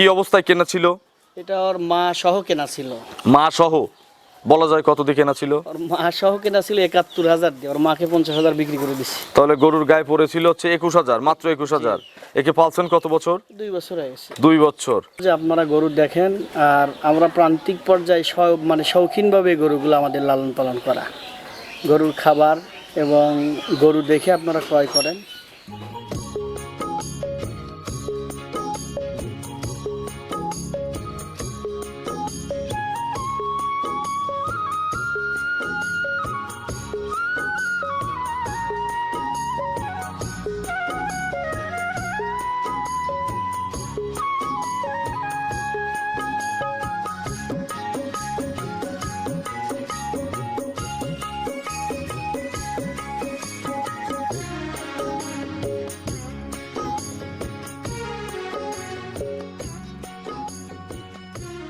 কি অবস্থায় কেনা ছিল? এটা ওর মা সহ কেনা ছিল। মা সহ? বলা যায় কত দিয়ে কেনা ছিল? ওর মা সহ কেনা ছিল একাত্তর হাজার দিয়ে। ওর মাকে পঞ্চাশ হাজার বিক্রি করে দিছি। তাহলে গরুর গায়ে পড়েছিল হচ্ছে একুশ হাজার মাত্র একুশ হাজার। একে পালছেন কত বছর? দুই বছর হয়ে গেছে। দুই বছর। যে আপনারা গরু দেখেন আর আমরা প্রান্তিক পর্যায়ে সব মানে শৌখিনভাবে গরুগুলো আমাদের লালন পালন করা। গরুর খাবার এবং গরু দেখে আপনারা ক্রয় করেন।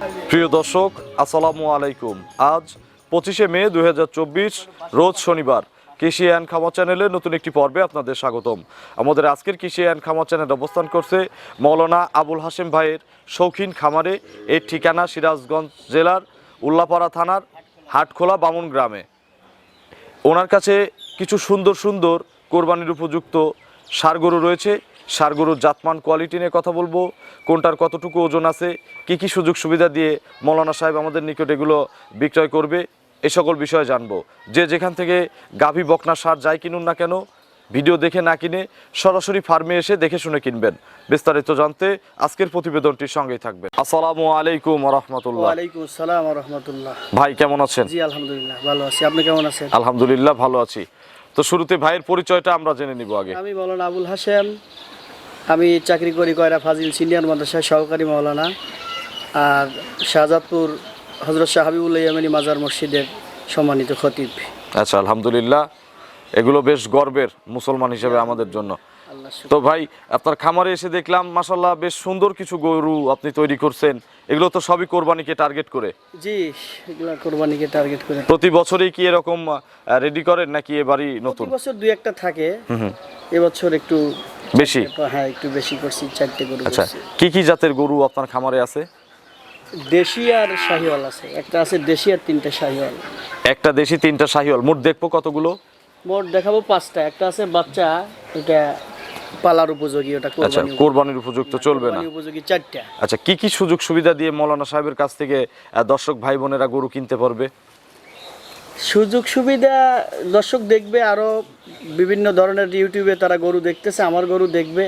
প্রিয় দর্শক, আসসালামু আলাইকুম। আজ পঁচিশে মে দু হাজার চব্বিশ, রোজ শনিবার। কৃষি অ্যান্ড খামার চ্যানেলের নতুন একটি পর্বে আপনাদের স্বাগতম। আমাদের আজকের কৃষি অ্যান্ড খামার চ্যানেল অবস্থান করছে মৌলানা আবুল হাসেম ভাইয়ের শৌখিন খামারে, এর ঠিকানা সিরাজগঞ্জ জেলার উল্লাপাড়া থানার হাটখোলা বামুন গ্রামে। ওনার কাছে কিছু সুন্দর সুন্দর কোরবানির উপযুক্ত সার গরু রয়েছে। সার গরুর জাতমান কোয়ালিটি নিয়ে কথা বলব। কোনটার কতটুকু ওজন আছে কি কি সুযোগ সুবিধা দিয়ে মৌলানা সাহেব আমাদের নিকট এগুলো বিক্রয় করবে এ সকল বিষয়ে জানব। যে যেখান থেকে গাভী বকনা সার যাই কিনুন না কেন ভিডিও দেখে না কিনে সরাসরি ফার্মে এসে দেখে শুনে কিনবেন। বিস্তারিত জানতে আজকের প্রতিবেদনটির সঙ্গেই থাকবে আসসালামু আলাইকুম রহমতুল্লাহ। ওয়ালাইকুম আসসালাম রহমতুল্লাহ। ভাই কেমন আছেন? জি আলহামদুলিল্লাহ ভালো আছি। আপনি কেমন আছেন? আলহামদুলিল্লাহ ভালো আছি। তো শুরুতে ভাইয়ের পরিচয়টা আমরা জেনে নিব আগে। আমি মৌলানা আবুল হাসেম আমি চাকরি করি কয়রা ফাজিল সিনিয়র মাদ্রাসায় সহকারী মৌলানা আর শাহজাদপুর হজরত শাহ হাবিবুল্লাহ ইয়ামানি মাজার মসজিদের সম্মানিত খতিব। আচ্ছা আলহামদুলিল্লাহ। এগুলো বেশ গর্বের মুসলমান হিসেবে আমাদের জন্য। তো ভাই আপনার খামারে এসে দেখলাম মাসাল্লাহ বেশ সুন্দর কিছু গরু আপনি তৈরি করছেন। এগুলো তো সবই কোরবানিকে টার্গেট করে। জি এগুলা কোরবানিকে টার্গেট করে। প্রতি বছরেই কি এরকম রেডি করেন নাকি এবারই নতুন? বছর দুই একটা থাকে। এবছর একটু বেশি? হ্যাঁ একটু বেশি করছি চারটে গরু আচ্ছা কি কি জাতের গরু আপনার খামারে আছে? দেশি আর শাহিওয়াল আছে। একটা আছে দেশি আর তিনটা শাহিওয়াল। একটা দেশি তিনটা শাহিওয়াল। মোট দেখব কতগুলো? মোট দেখাবো পাঁচটা। একটা আছে বাচ্চা এটা পালার উপযোগী ওটা আচ্ছা কোরবানি কোরবানির উপযুক্ত চলবে না। উপযোগী চারটা। আচ্ছা কি কি সুযোগ সুবিধা দিয়ে মৌলানা সাহেবের কাছ থেকে দর্শক ভাই বোনেরা গরু কিনতে পারবে? সুযোগ সুবিধা দর্শক দেখবে আরও বিভিন্ন ধরনের ইউটিউবে তারা গরু দেখতেছে আমার গরু দেখবে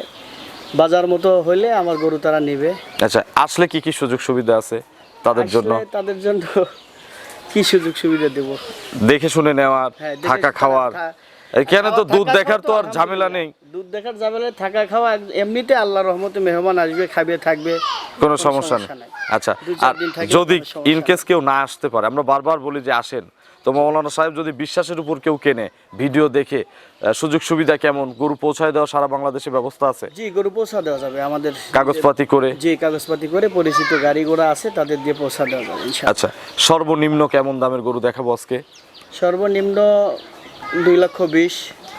বাজার মতো হলে আমার গরু তারা নেবে। আচ্ছা আসলে কি কি সুযোগ সুবিধা আছে তাদের জন্য? তাদের জন্য কি সুযোগ সুবিধা দেব? দেখে শুনে নেওয়ার হ্যাঁ, থাকা খাওয়ার। এখানে তো দুধ দেখার তো আর ঝামেলা নেই। দুধ দেখার ঝামেলা থাকা খাওয়া এমনিতে আল্লাহ রহমতে মেহমান আসবে খাবে থাকবে কোনো সমস্যা নেই। আচ্ছা আর যদি কোনো ইনকেস কেউ না আসতে পারে আমরা বারবার বলি যে আসেন তো মৌলানা সাহেব যদি বিশ্বাসের উপর কেউ কেনে ভিডিও দেখে সুযোগ সুবিধা কেমন? গরু পৌঁছায় দেওয়া সারা বাংলাদেশে ব্যবস্থা আছে? জি গরু পৌঁছা দেওয়া যাবে। আমাদের কাগজপাতি করে? যে কাগজপাতি করে পরিচিত গাড়ি ঘোড়া আছে তাদের দিয়ে পৌঁছা দেওয়া যাবে আচ্ছা সর্বনিম্ন কেমন দামের গরু দেখাবো আজকে? সর্বনিম্ন দুই লক্ষ বিশ।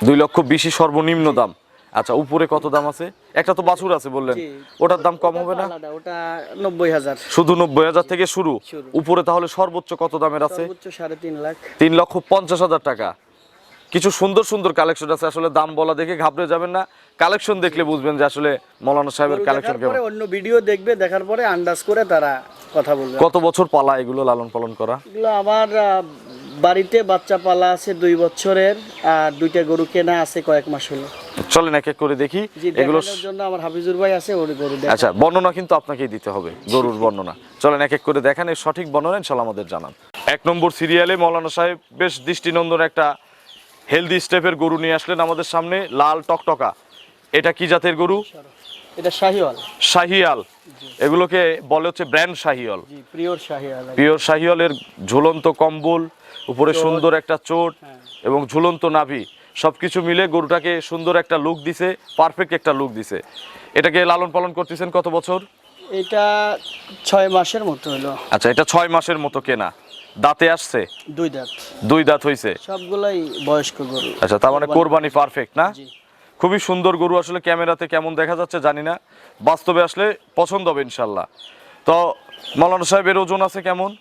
দুই লক্ষ বিশই সর্বনিম্ন দাম? আচ্ছা উপরে কত দাম আছে? একটা তো বাছুর আছে বললেন। ওটার দাম কম হবে না? ওটা নব্বই হাজার। শুধু নব্বই হাজার থেকে শুরু। উপরে তাহলে সর্বোচ্চ কত দামের আছে? সাড়ে তিন লাখ। তিন লক্ষ পঞ্চাশ হাজার টাকা। কিছু সুন্দর সুন্দর কালেকশন আছে আসলে দাম বলা দেখে ঘাবড়ে যাবেন না। কালেকশন দেখলে বুঝবেন যে আসলে মৌলানা সাহেবের কালেকশন কেমন। অন্য ভিডিও দেখবে দেখার পরে আন্দাজ করে তারা কথা বলবে। কত বছর পালা এগুলো লালন পালন করা? এগুলো আমার বাড়িতে বাচ্চা পালা আছে দুই বছরের আর দুইটা গরু কেনা আছে কয়েক মাস হলো। চলেন এক এক করে দেখি। এগুলো জন্য আমার হাফিজুর ভাই আছে ওর গরু আচ্ছা বর্ণনা কিন্তু আপনাকেই দিতে হবে গরুর বর্ণনা। চলেন এক এক করে দেখান এর সঠিক বর্ণনা ইনশাল্লাহ আমাদের জানান। এক নম্বর সিরিয়ালে মৌলানা সাহেব বেশ দৃষ্টিনন্দন একটা হেলদি স্টেপের গরু নিয়ে আসলেন আমাদের সামনে লাল টকটকা। এটা কি জাতের গরু? এটা শাহিওয়াল। শাহিয়াল। এগুলোকে বলে হচ্ছে ব্র্যান্ড শাহিওয়াল। পিওর শাহিয়ালের ঝুলন্ত কম্বল উপরে সুন্দর একটা চোট এবং ঝুলন্ত নাভি। সবকিছু মিলে গরুটাকে সুন্দর একটা লুক দিছে পারফেক্ট একটা লুক দিছে। এটাকে লালন পালন করতেছেন কত বছর? এটা ছয় মাসের মতো হলো। আচ্ছা এটা ছয় মাসের মতো কেনা। দাঁতে আসছে? দুই দাঁত। দুই দাঁত হইছে। সবগুলাই বয়স্ক গরু। আচ্ছা তার মানে কোরবানি। পারফেক্ট না? জি। খুবই সুন্দর গরু আসলে ক্যামেরাতে কেমন দেখা যাচ্ছে জানি না। বাস্তবে আসলে পছন্দ হবে ইনশাল্লাহ তো মৌলানা সাহেবের ওজন আছে কেমন?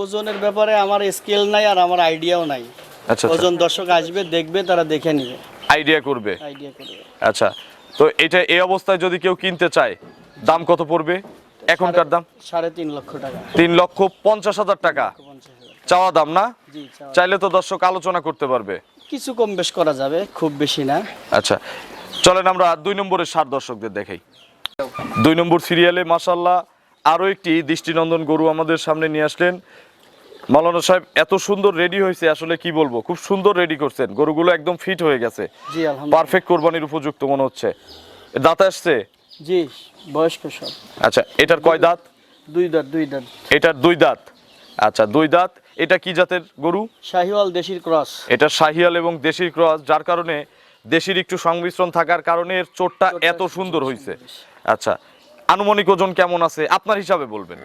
ওজনের ব্যাপারে আমার স্কেল নাই আর আমার আইডিয়াও নাই। আচ্ছা আচ্ছা। ওজন দর্শক আসবে দেখবে তারা দেখে নিবে। আইডিয়া করবে। আইডিয়া করবে। আচ্ছা তো এটা এই অবস্থায় যদি কেউ কিনতে চায় দাম কত পড়বে? এখনকার দাম? সাড়ে তিন লক্ষ টাকা। তিন লক্ষ পঞ্চাশ হাজার টাকা। চাওয়া দাম না। চাইলে তো দর্শক আলোচনা করতে পারবে। কিছু কম বেশ করা যাবে খুব বেশি না। আচ্ছা চলেন আমরা দুই নম্বরের সার দর্শকদের দেখাই। দুই নম্বর সিরিয়ালে মাসাল্লাহ আরও একটি দৃষ্টিনন্দন গরু আমাদের সামনে নিয়ে আসলেন। মালানা সাহেব এত সুন্দর রেডি হয়েছে আসলে কি বলব? খুব সুন্দর রেডি করছেন গরুগুলো একদম ফিট হয়ে গেছে। জি পারফেক্ট কোরবানির উপযুক্ত মনে হচ্ছে। দাঁত আসছে? জি বয়স্ক সব। আচ্ছা এটার কয় দাঁত? দুই দাঁত দুই দাঁত। এটার দুই দাঁত। আচ্ছা দুই দাঁত। এটা কি জাতের গরু? শাহিওয়াল দেশির ক্রস। এটা শাহিয়াল এবং দেশির ক্রস যার কারণে দেশির একটু সংমিশ্রণ থাকার কারণে এর চোটটা এত সুন্দর হয়েছে আচ্ছা আনুমানিক ওজন কেমন আছে? আপনার হিসাবে বলবেন।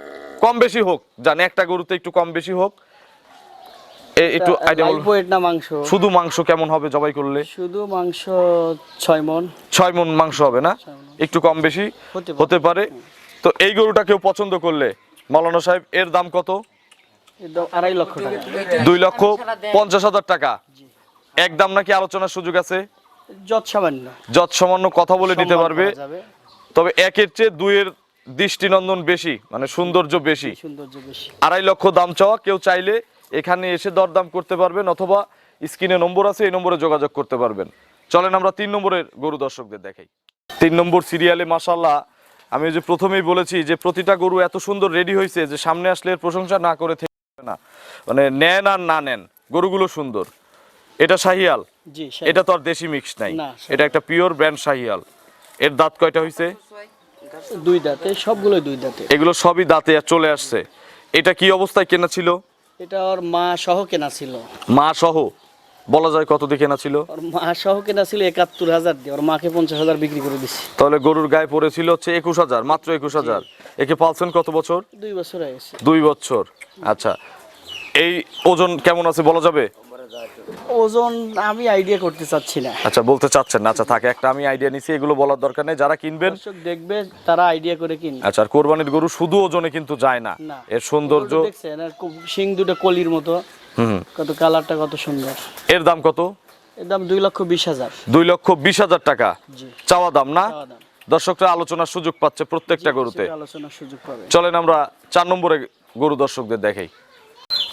কম বেশি হোক জানে একটা গরুতে একটু কম বেশি হোক। একটু আইডিয়া না মাংস? শুধু মাংস কেমন হবে জবাই করলে? শুধু মাংস ছয় মন। মাংস হবে না? একটু কম বেশি হতে পারে। তো এই গরুটা কেউ পছন্দ করলে মালানা সাহেব এর দাম কত? আড়াই লক্ষ টাকা। দুই লক্ষ পঞ্চাশ হাজার টাকা। এক দাম নাকি আলোচনার সুযোগ আছে? যত সামান্য। যত সামান্য কথা বলে দিতে পারবে। তবে একের চেয়ে দুইয়ের দৃষ্টিনন্দন বেশি মানে সৌন্দর্য বেশি। আড়াই লক্ষ দাম চাওয়া কেউ চাইলে এখানে এসে দরদাম করতে পারবেন অথবা স্ক্রিনে নম্বর আছে এই নম্বরে যোগাযোগ করতে পারবেন। চলেন আমরা তিন নম্বরের গরু দর্শকদের দেখাই। তিন নম্বর সিরিয়ালে মাসাল্লাহ আমি যে প্রথমেই বলেছি যে প্রতিটা গরু এত সুন্দর রেডি হয়েছে যে সামনে আসলে এর প্রশংসা না করে না। মানে নেন আর না নেন গরুগুলো সুন্দর। এটা শাহিয়াল? এটা তো আর দেশি মিক্স নাই। এটা একটা পিওর ব্র্যান্ড শাহিয়াল। এর দাঁত কয়টা দুই দাঁতে সবগুলো দুই দাঁতে। এগুলো সবই দাঁতে চলে আসছে। এটা কি অবস্থায় কেনা ছিল? এটা ওর মা সহ কেনা ছিল। মা সহ? বলা যায় কত দিয়ে কেনা ছিল? ওর মা সহ কেনা ছিল একাত্তর হাজার দিয়ে। ওর মাকে পঞ্চাশ হাজার বিক্রি করে দিছি। তাহলে গরুর গায়ে পড়েছিল হচ্ছে একুশ হাজার মাত্র একুশ হাজার। একে পালছেন কত বছর? দুই বছর দুই বছর। আচ্ছা। এই ওজন কেমন আছে বলা যাবে? ওজন আমি আইডিয়া করতে চাচ্ছি না। আচ্ছা বলতে চাচ্ছেন না। আচ্ছা থাকে একটা আমি আইডিয়া নিছি এগুলো বলার দরকার নেই। যারা কিনবেন দেখবে তারা আইডিয়া করে কিনবে আচ্ছা আর কোরবানির গরু শুধু ওজনে কিন্তু যায় না। এর সৌন্দর্য দেখছেন আর শিং দুটো কলির মতো। হুম কত কালারটা কত সুন্দর। এর দাম কত? এর দাম দুই লক্ষ বিশ হাজার। দুই লক্ষ বিশ হাজার টাকা। জি। চাওয়া দাম না। দর্শকরা আলোচনার সুযোগ পাচ্ছে প্রত্যেকটা গরুতে। আলোচনার সুযোগ পাবে। চলেন আমরা চার নম্বরে গরু দর্শকদের দেখাই।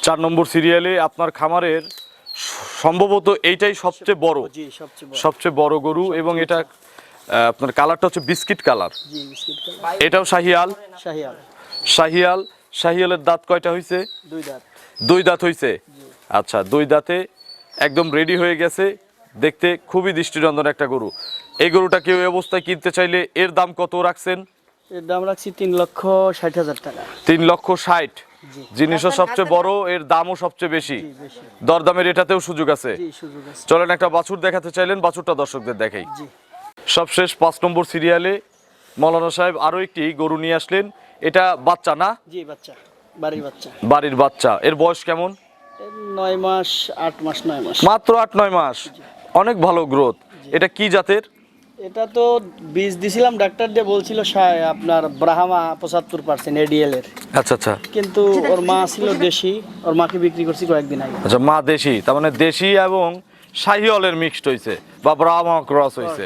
চার নম্বর সিরিয়ালে আপনার খামারের সম্ভবত এইটাই সবচেয়ে বড়। সবচেয়ে বড়। গরু এবং এটা আপনার কালারটা হচ্ছে বিস্কিট কালার। এটাও শাহিয়াল। শাহিয়াল। শাহিয়াল শাহিয়ালের দাঁত কয়টা হয়েছে দুই দাঁত। দুই দাঁত হয়েছে আচ্ছা দুই দাঁতে একদম রেডি হয়ে গেছে। দেখতে খুবই দৃষ্টিনন্দন একটা গরু। এই গরুটা কেউ এই অবস্থায় কিনতে চাইলে এর দাম কত রাখছেন? এর দাম রাখছি তিন লক্ষ ষাট হাজার টাকা। তিন লক্ষ ষাট। জি। জিনিসও সবচেয়ে বড় এর দামও সবচেয়ে বেশি। দরদামের এটাতেও সুযোগ আছে। জি সুযোগ আছে। চলেন একটা বাছুর দেখাতে চাইলেন বাছুরটা দর্শকদের দেখাই। সবশেষ পাঁচ নম্বর সিরিয়ালে মৌলানা সাহেব আরও একটি গরু নিয়ে আসলেন। এটা বাচ্চা না? জি বাচ্চা। বাড়ির বাচ্চা। বাড়ির বাচ্চা। এর বয়স কেমন? নয় মাস আট মাস নয় মাস। মাত্র আট নয় মাস। অনেক ভালো গ্রোথ। এটা কি জাতের? এটা তো বীজ দিছিলাম ডাক্তার দিয়ে বলছিল আপনার ব্রাহ্মা পঁচাত্তর পার্সেন্ট এডিএল এর। আচ্ছা আচ্ছা। কিন্তু ওর মা ছিল দেশি ওর মাকে বিক্রি করছি কয়েকদিন আগে। আচ্ছা মা দেশি তার মানে দেশি এবং শাহিওয়ালের মিক্সড হয়েছে বা ব্রাহ্মা ক্রস হয়েছে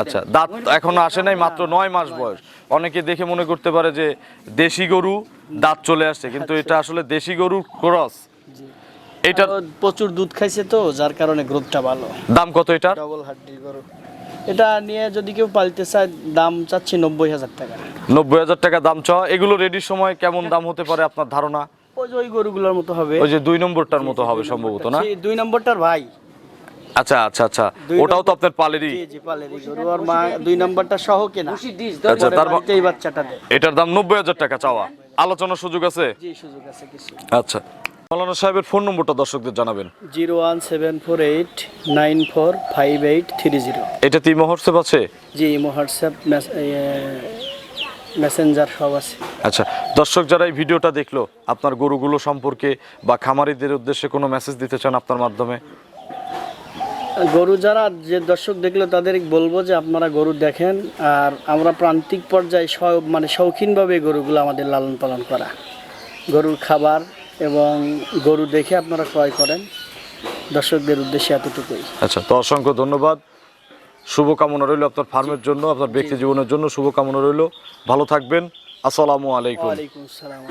আচ্ছা দাঁত এখনও আসে নাই মাত্র নয় মাস বয়স। অনেকে দেখে মনে করতে পারে যে দেশি গরু দাঁত চলে আসছে কিন্তু এটা আসলে দেশি গরুর ক্রস ও প্রচুর দুধ খাইছে তো যার কারণে গ্রোথটা ভালো। দাম কত এটা ডবল হাড্ডি গরু। এটা নিয়ে যদি কেউ পালতে চায় দাম চাচ্ছি নব্বই হাজার টাকা। নব্বই হাজার টাকা দাম চাওয়া। এগুলো রেডির সময় কেমন দাম হতে পারে আপনার ধারণা? ওই যে ওই গরুগুলোর মতো হবে। ওই যে দুই নম্বরটার মতো হবে সম্ভবত না? দুই নম্বরটার ভাই। আচ্ছা আচ্ছা আচ্ছা। ওটাও তো আপনার পালেরই। জি জি পালেরি গরু আর মা দুই নম্বরটা সহ কেনা। আচ্ছা তার এই বাচ্চাটা দেয়। এটার দাম নব্বই হাজার টাকা চাওয়া। আলোচনার সুযোগ আছে? জি সুযোগ আছে কিছু। আচ্ছা। মৌলানা সাহেবের ফোন নম্বরটা দর্শকদের জানাবেন। Zero one seven four eight nine four five eight three zero. এটা তিমো হোয়াটসঅ্যাপ আছে? জি ইমো হোয়াটসঅ্যাপ মেসেঞ্জার সব আছে। আচ্ছা দর্শক যারা এই ভিডিওটা দেখল আপনার গরুগুলো সম্পর্কে বা খামারিদের উদ্দেশ্যে কোনো মেসেজ দিতে চান আপনার মাধ্যমে? গরু যারা যে দর্শক দেখল তাদের বলব যে আপনারা গরু দেখেন আর আমরা প্রান্তিক পর্যায়ে সব মানে শৌখিনভাবে গরুগুলো আমাদের লালন পালন করা। গরুর খাবার এবং গরু দেখে আপনারা ক্রয় করেন। দর্শকদের উদ্দেশ্যে এতটুকুই। আচ্ছা তো অসংখ্য ধন্যবাদ। শুভকামনা রইল আপনার ফার্মের জন্য আপনার ব্যক্তি জীবনের জন্য। শুভকামনা রইল। ভালো থাকবেন। আসসালামু আলাইকুম। ওয়ালাইকুম আসসালাম